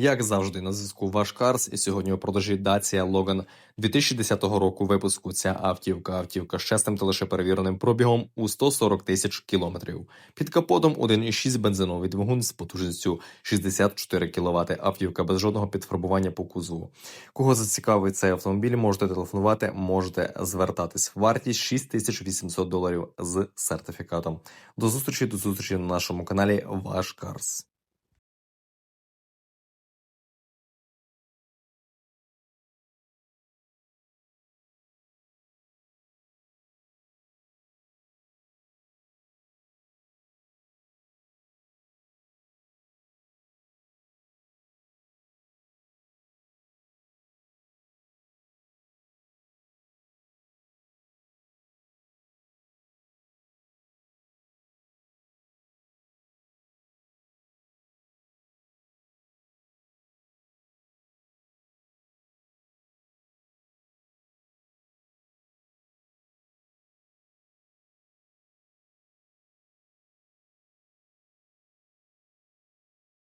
Як завжди, на зв'язку ваш Карс, і сьогодні у продажі Dacia Logan 2010 року випуску. Ця автівка, автівка з чесним та лише перевіреним пробігом у 140 тисяч кілометрів. Під капотом 1,6 бензиновий двигун з потужністю 64 кВт. Автівка без жодного підфарбування по кузову. Кого зацікавить цей автомобіль, можете телефонувати, можете звертатись. Вартість 6800 доларів з сертифікатом. До зустрічі, до зустрічі на нашому каналі Ваш Карс.